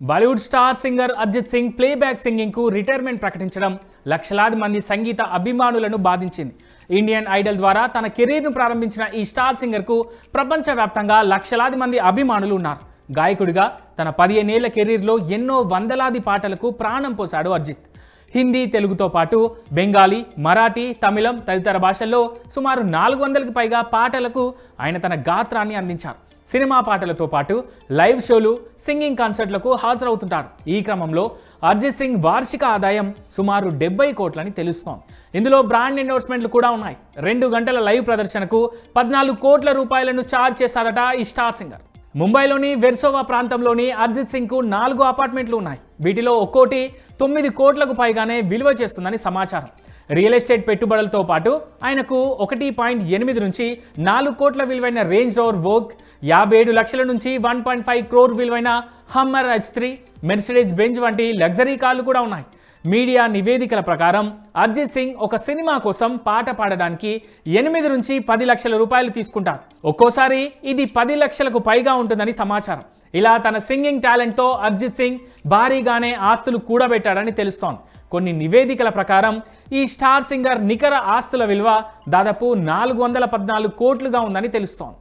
Bollywood star singer Arijit Singh playback సింగింగ్కు retirement ప్రకటించడం లక్షలాది మంది సంగీత అభిమానులను బాధించింది. ఇండియన్ ఐడల్ ద్వారా తన కెరీర్ను ప్రారంభించిన ఈ స్టార్ సింగర్కు ప్రపంచవ్యాప్తంగా లక్షలాది మంది అభిమానులు ఉన్నారు. గాయకుడిగా తన పదిహేనేళ్ళ కెరీర్లో ఎన్నో వందలాది పాటలకు ప్రాణం పోశాడు అర్జిత్. హిందీ తెలుగుతో పాటు బెంగాలీ మరాఠీ తమిళం తదితర భాషల్లో సుమారు నాలుగు వందలకు పైగా పాటలకు ఆయన తన గాత్రాన్ని అందించారు. సినిమా పాటలతో పాటు లైవ్ షోలు సింగింగ్ కాన్సర్ట్లకు హాజరవుతుంటారు. ఈ క్రమంలో అర్జిత్ సింగ్ వార్షిక ఆదాయం సుమారు డెబ్బై కోట్లని తెలుస్తోంది. ఇందులో బ్రాండ్ ఎండోర్స్మెంట్లు కూడా ఉన్నాయి. రెండు గంటల లైవ్ ప్రదర్శనకు పద్నాలుగు కోట్ల రూపాయలను ఛార్జ్ చేశారట ఈ స్టార్ సింగర్. ముంబైలోని వెర్సోవా ప్రాంతంలోని అర్జిత్ సింగ్కు నాలుగు అపార్ట్మెంట్లు ఉన్నాయి. వీటిలో ఒక్కోటి తొమ్మిది కోట్లకు పైగానే విలువ చేస్తుందని సమాచారం. రియల్ ఎస్టేట్ పెట్టుబడులతో పాటు ఆయనకు ఒకటి పాయింట్ ఎనిమిది నుంచి నాలుగు కోట్ల విలువైన రేంజ్ రోవర్ వోక్ యాభై ఏడు లక్షల నుంచి వన్ పాయింట్ ఫైవ్ క్రోర్ విలువైన hummer H three Mercedes Benz వంటి లగ్జరీ కార్లు కూడా ఉన్నాయి. మీడియా నివేదికల ప్రకారం అర్జిత్ సింగ్ ఒక సినిమా కోసం పాట పాడడానికి ఎనిమిది నుంచి పది లక్షల రూపాయలు తీసుకుంటాడు ఒక్కోసారి ఇది పది లక్షలకు పైగా ఉంటుందని సమాచారం. ఇలా తన సింగింగ్ టాలెంట్తో అర్జిత్ సింగ్ భారీగానే ఆస్తులు కూడబెట్టాడని తెలుస్తోంది. కొన్ని నివేదికల ప్రకారం ఈ స్టార్ సింగర్ నికర ఆస్తుల విలువ దాదాపు నాలుగు వందల పద్నాలుగు కోట్లుగా ఉందని తెలుస్తోంది.